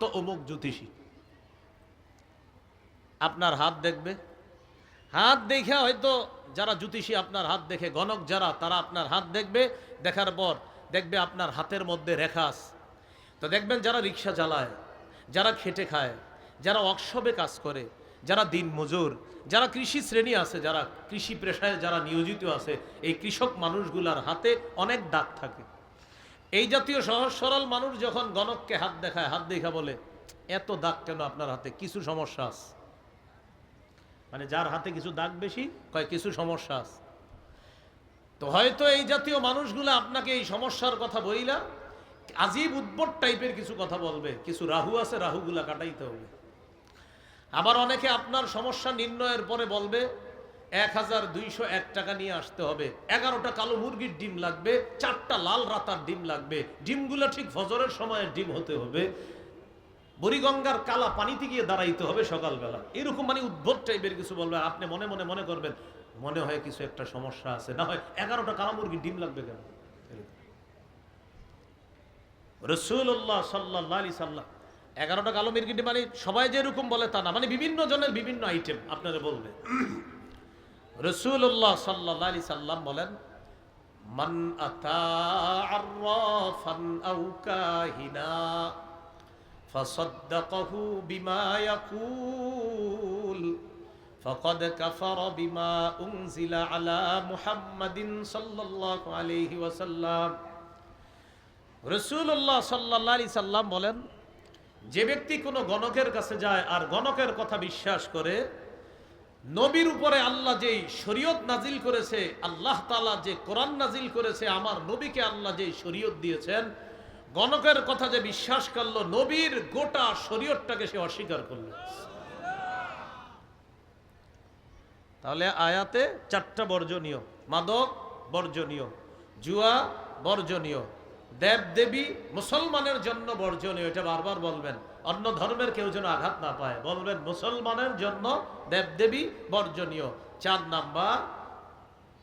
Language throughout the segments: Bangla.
তো অমুক জ্যোতিষী। আপনার হাত দেখবে। হাত দেখে হয়তো যারা জ্যোতিষী, আপনার হাত দেখে গণক যারা, তারা আপনার হাত দেখবে। দেখার পর দেখবে আপনার হাতের মধ্যে রেখা আছে। তো দেখবেন যারা রিক্সা চালায়, যারা খেটে খায়, যারা অক্ষবে কাজ করে, যারা দিন মজুর, যারা কৃষি শ্রেণি আছে, যারা কৃষি পেশায় যারা নিয়োজিত আছে, এই কৃষক মানুষগুলার হাতে অনেক দাগ থাকে। এই জাতীয় সহজ সরল মানুষ যখন গণককে হাত দেখায়, হাত দেখা বলে, এত দাগ কেন আপনার হাতে? কিছু সমস্যা আছে? মানে যার হাতে কিছু দাগ বেশি, কয়, কিছু সমস্যা আছে। তো হয়তো এই জাতীয় মানুষগুলো আপনাকে এই সমস্যার কথা বইলা আজীব উদ্ভট টাইপের কিছু কথা বলবে। কিছু রাহু আছে, রাহুগুলা কাটাইতে হবে। আবার অনেকে আপনার সমস্যা নির্ণয়ের পরে বলবে এক হাজার দুইশো এক টাকা নিয়ে আসতে হবে। এগারোটা কালো মুরগির ডিম লাগবে, চারটা লাল রাতার ডিম লাগবে। ডিমগুলো ঠিক ফজরের সময়ের ডিম হতে হবে। বুড়িগঙ্গার কালা পানিতে গিয়ে দাঁড়াইতে হবে সকালবেলা। এরকম মানে উদ্ভব টাইপের কিছু বলবে, আপনি মনে মনে মনে করবেন, মনে হয় কিছু একটা সমস্যা আছে। না হয় এগারোটা কালা মুরগির ডিম লাগবে কেন? রসুল্লাহ সাল্লাহ আলি সাল্লাহ এগারোটা কালো মির্গিটি মানে সবাই যেরকম বলে তা না মানে বিভিন্ন জনের বিভিন্ন আইটেম আপনারা বলবে রসুল্লাহ সাল্লাহ আলি সাল্লাম বলেন মান আতা আররাফান আও কাহিনা فصدقه بما يقول فقد كفر بما أنزل على محمد صلى الله عليه وسلم রসুল্লাহ সাল্লাহ আলি সাল্লাম বলেন যে ব্যক্তি কোনো গণকের কাছে যায় আর গণকের কথা বিশ্বাস করে নবীর উপরে আল্লাহ যেই শরীয়ত নাজিল করেছে, আল্লাহ তালা যে কোরআন নাজিল করেছে, আমার নবীকে আল্লাহ যেই শরীয়ত দিয়েছেন, গণকের কথা যে বিশ্বাস করল, নবীর গোটা শরীয়তটাকে সে অস্বীকার করল। তাহলে আয়াতে চারটা বর্জনীয়, মাদক বর্জনীয়, জুয়া বর্জনীয় দেব দেবী মুসলমানের জন্য বর্জনীয়, এটা বারবার বলবেন। অন্য ধর্মের কেউ যেন আঘাত না পায়। বলবেন, মুসলমানের জন্য দেব দেবী বর্জনীয়। চার নাম্বার,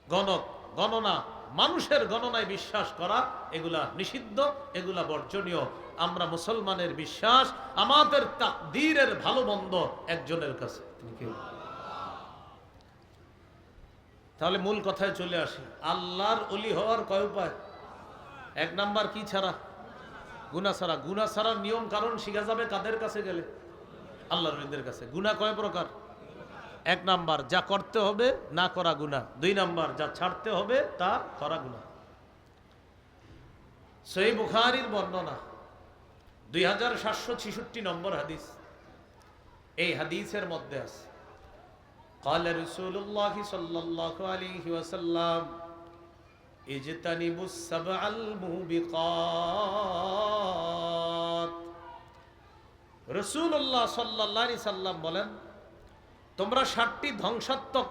গণক, গণনা, মানুষের গণনায় বিশ্বাস করা, এগুলা নিষিদ্ধ, এগুলা বর্জনীয়। আমরা মুসলমানের বিশ্বাস, আমাদের তাকদীরের ভালো মন্দ একজনের কাছে? তাহলে মূল কথায় চলে আসি। আল্লাহর অলি হওয়ার কয় উপায়? এক নাম্বার, কি ছাড়া? গুনা ছাড়া গুনা ছাড়ার নিয়ম কারণ শিখা যাবে কাদের কাছে গেলে আল্লাহর অলিদের কাছে গুনা কয় প্রকার এক নাম্বার যা করতে হবে না করা গুণা দুই নাম্বার যা ছাড়তে হবে তা করা গুণা সেই বুখারির বর্ণনা দুই হাজার সাতশো ছিষট্টি নম্বর হাদিস এই হাদিসের মধ্যে আছে قال رسول الله صلى الله عليه وسلم اجتنبوا السبع الموبقات রসুল্লাহ সাল্লাহ সাল্লাম বলেন তোমরা ষাটটি ধ্বংসাত্মক